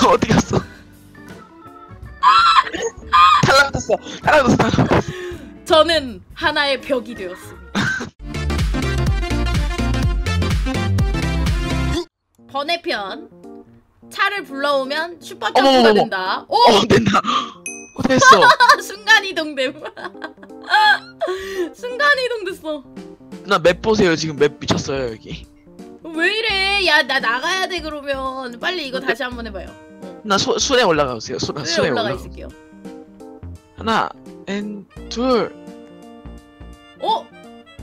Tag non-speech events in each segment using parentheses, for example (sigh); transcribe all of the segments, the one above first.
(laughs) 어디 갔어? (laughs) 탈락했어. 탈락했어. 탈락했어. 저는 하나의 벽이 되었습니다. (laughs) 번외편 차를 불러오면 슈퍼점프가 어머머머. 된다. 오! 어 된다. 어 됐어. 순간 이동됨. 순간 이동됐어. 나 맵 보세요. 지금 맵 미쳤어요 여기. 왜 이래? 야 나 나가야 돼 그러면 빨리 이거 다시 한번 해봐요. 어. 나 소, 순에 올라가세요. 소, 네, 순에 올라가 올라가. 있을게요. 하나, 앤, 둘. 어?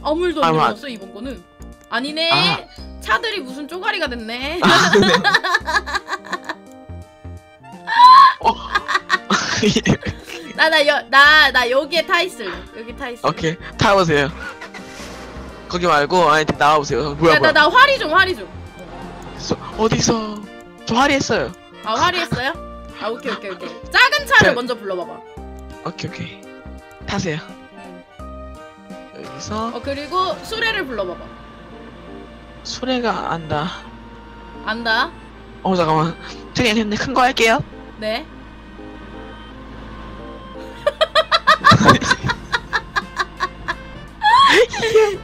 아무 일도 안 아마- 일어났어 이번 거는. 아니네. 아. 차들이 무슨 쪼가리가 됐네. (laughs) 어. 나나여나나 여기에 타 있을래. 여기 타 있을래. 오케이 타보세요. 거기 말고 아니 나와 보세요. 뭐야 나, 뭐야. 나, 나 화리 좀 화리 좀. 서- 어디서? 저 화리했어요. 아 화리했어요? 아 오케이 오케이 오케이. 작은 차를 자- 먼저 불러봐봐. 오케이 오케이. 타세요. 여기서 어 그리고 수레를 불러봐봐. 수레가 안다. 안다. 어 잠깐만. 저기 근데 큰거 할게요. 네. (laughs)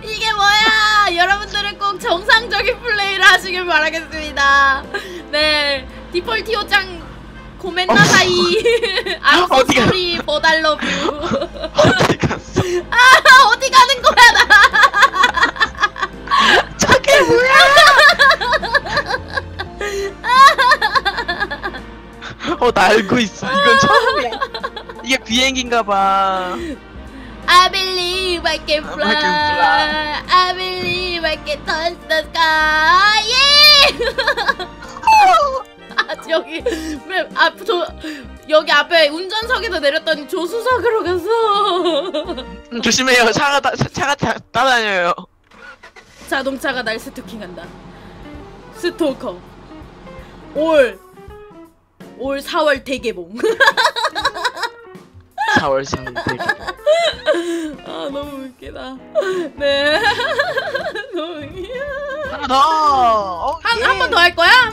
이게 뭐야? 여러분들은 꼭 정상적인 플레이를 하시길 바라겠습니다. 네, 디폴티오짱 고멘나사이? 암소리 보달러뷰 (laughs) 어디 갔어? 아 어디 가는 거야 나? (laughs) 저게 뭐야? (laughs) 어, 나 알고 있어. 이건 처음이야. 이게 비행기인가 봐. I believe I can fly. I believe I can touch the sky. 예! (laughs) 아 여기 왜아저 여기 앞에 운전석에서 내렸더니 조수석으로 갔어. 음, 조심해요. 차가 다, 차- 차가 다, 따라다녀요. 자동차가 날 스토킹한다. 스토커. 올. 올 4월 대개봉. 4월 3일 되게. 아 너무 웃기다. 네. (laughs) 너무 웃겨. 하나 더. 한한 번 더 할 거야? 한번더할 거야?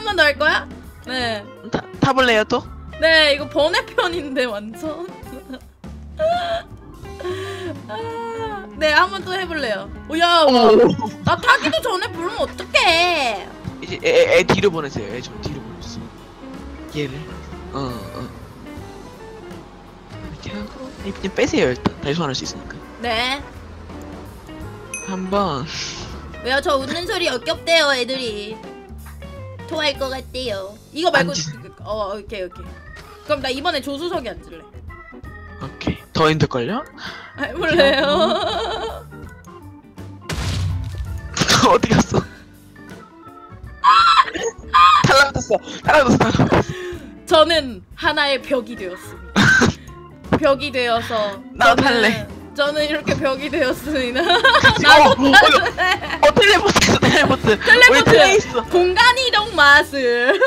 네. 타, 타볼래요 또? 네, 이거 번외편인데 완전. (laughs) 아, 네, 한 번 또 해볼래요. 오, 야, 나 타기도 전에 부르면 어떡해? 이제 애, 애, 애 뒤로 보내세요. 애좀 뒤로 보내주세요. 얘를. 어, 어. 이렇게 하고 이- 그냥 빼세요 일단. 다시 소환할 수 있으니까. 네. 한번 왜요? 저 웃는 소리 역겹대요, 애들이. 토할 것 같대요. 이거 말고, 앉으세요. 어, 오케이, 오케이. 그럼 나 이번에 조수석에 앉을래. 오케이. 더 힘들걸요? 아, 해볼래요? (laughs) 어디 갔어? (laughs) 탈락했어. 탈락했어. 탈락했어. 저는 하나의 벽이 되었습니다. (laughs) 벽이 되어서 나도 저는- 탈래. 저는 이렇게 벽이 되었습니다. 어, 나도 어, 어, 텔레포트, 텔레포트. 텔레포트. 공간 이동 마술.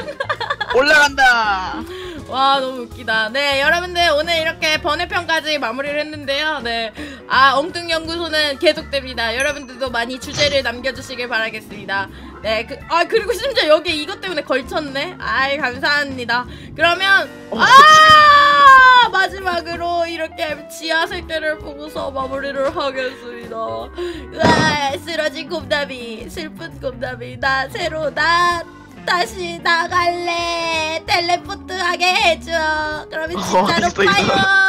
올라간다. 와 너무 웃기다. 네 여러분들 오늘 이렇게 번외편까지 마무리를 했는데요. 네. 아 엉뚱 연구소는 계속됩니다. 여러분들도 많이 주제를 남겨주시길 바라겠습니다. 네. 그, 아 그리고 심지어 여기 이것 때문에 걸쳤네. 아이 감사합니다. 그러면 어, 아 마지막으로 이렇게 지하 세계를 보고서 마무리를 하겠습니다. 으아 쓰러진 곰담이 슬픈 곰담이 나 새로 나 다시 나갈래. 텔레포트 하게 해줘. 그러면 어, 진짜로 이거? 파요